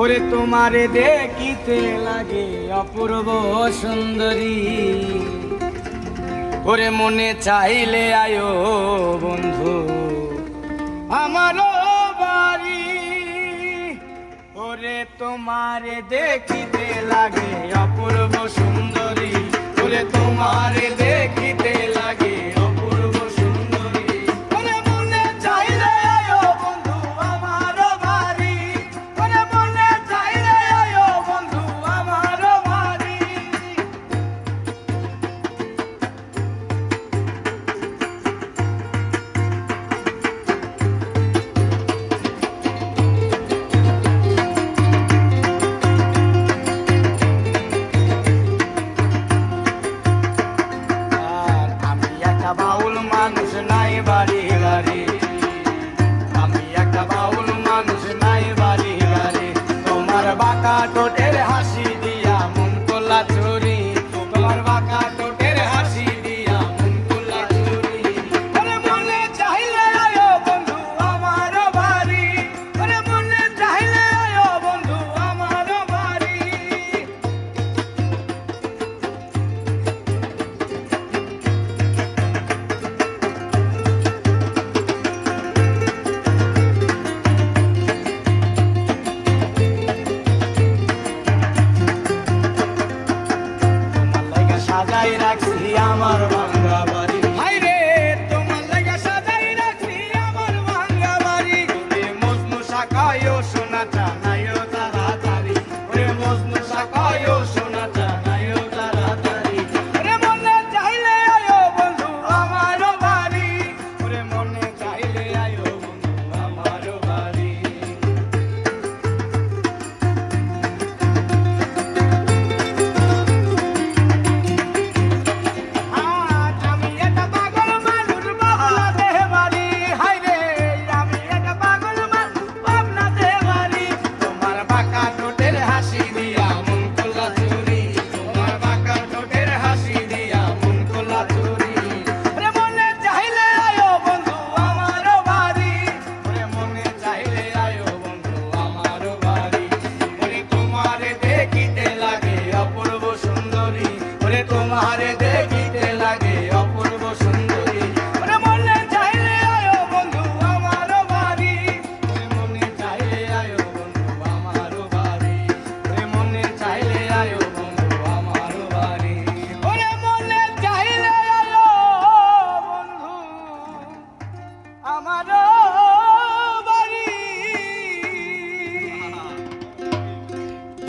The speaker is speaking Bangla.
ওরে তোমারে দেখিতে লাগে অপূর্ব সুন্দরী। ওরে মনে চাইলে আয়ো বন্ধু আমার বাড়ি। ওরে তোমারে দেখিতে লাগে অপূর্ব সুন্দরী। ওরে তোমারে দেখিতে লাগে